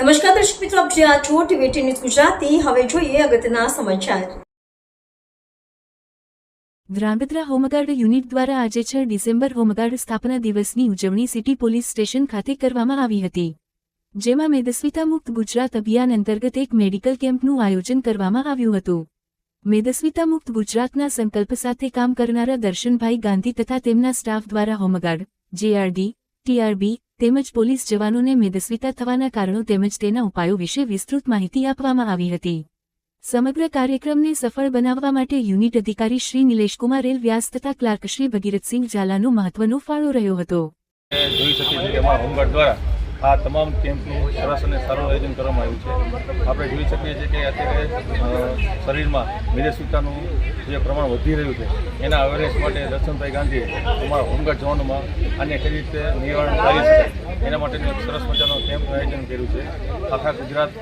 નમસ્કાર દર્શક મિત્રો, આપ જ્યાં છો ટીવી ન્યૂઝ ગુજરાતી. હવે જોઈએ અગત્યના સમાચાર. ધ્રાંગધ્રા હોમગાર્ડ યુનિટ દ્વારા આજે છ ડિસેમ્બર હોમગાર્ડ સ્થાપના દિવસની ઉજવણી સિટી પોલીસ સ્ટેશન ખાતે કરવામાં આવી હતી, જેમાં મેદસ્વિતા મુક્ત ગુજરાત અભિયાન અંતર્ગત એક મેડિકલ કેમ્પનું આયોજન કરવામાં આવ્યું હતું. મેદસ્વિતા મુક્ત ગુજરાતના સંકલ્પ સાથે કામ કરનારા દર્શનભાઈ ગાંધી તથા તેમના સ્ટાફ દ્વારા હોમગાર્ડ, જેઆરડી, ટીઆરબી તેમજ પોલીસ જવાનોને મેદસ્વીતા થવાના કારણો તેમજ તેના ઉપાયો વિશે વિસ્તૃત માહિતી આપવામાં આવી હતી. સમગ્ર કાર્યક્રમને સફળ બનાવવા માટે યુનિટ અધિકારી શ્રી નિલેશકુમાર એલ વ્યાસ તથા ક્લાર્ક શ્રી ભગીરથસિંહ ઝાલાનો મહત્વનો ફાળો રહ્યો હતો. જોઈ શકીએ છીએ હોમગાર્ડ દ્વારા આ તમામ કેમ્પનું સરસ અને સારું આયોજન કરવામાં આવ્યું છે. આપણે જોઈ શકીએ છીએ કે અત્યારે શરીરમાં મેદસ્વિતાનું જે પ્રમાણ વધી રહ્યું છે, એના અવેરનેસ માટે દર્શનભાઈ ગાંધીએ અમારા હોમગાર્ડ જવાનોમાં અને કઈ રીતે નિવારણ કરી શકાય, એના માટેનું સરસ મજાનો કેમ્પનું આયોજન કર્યું છે. આખા ગુજરાત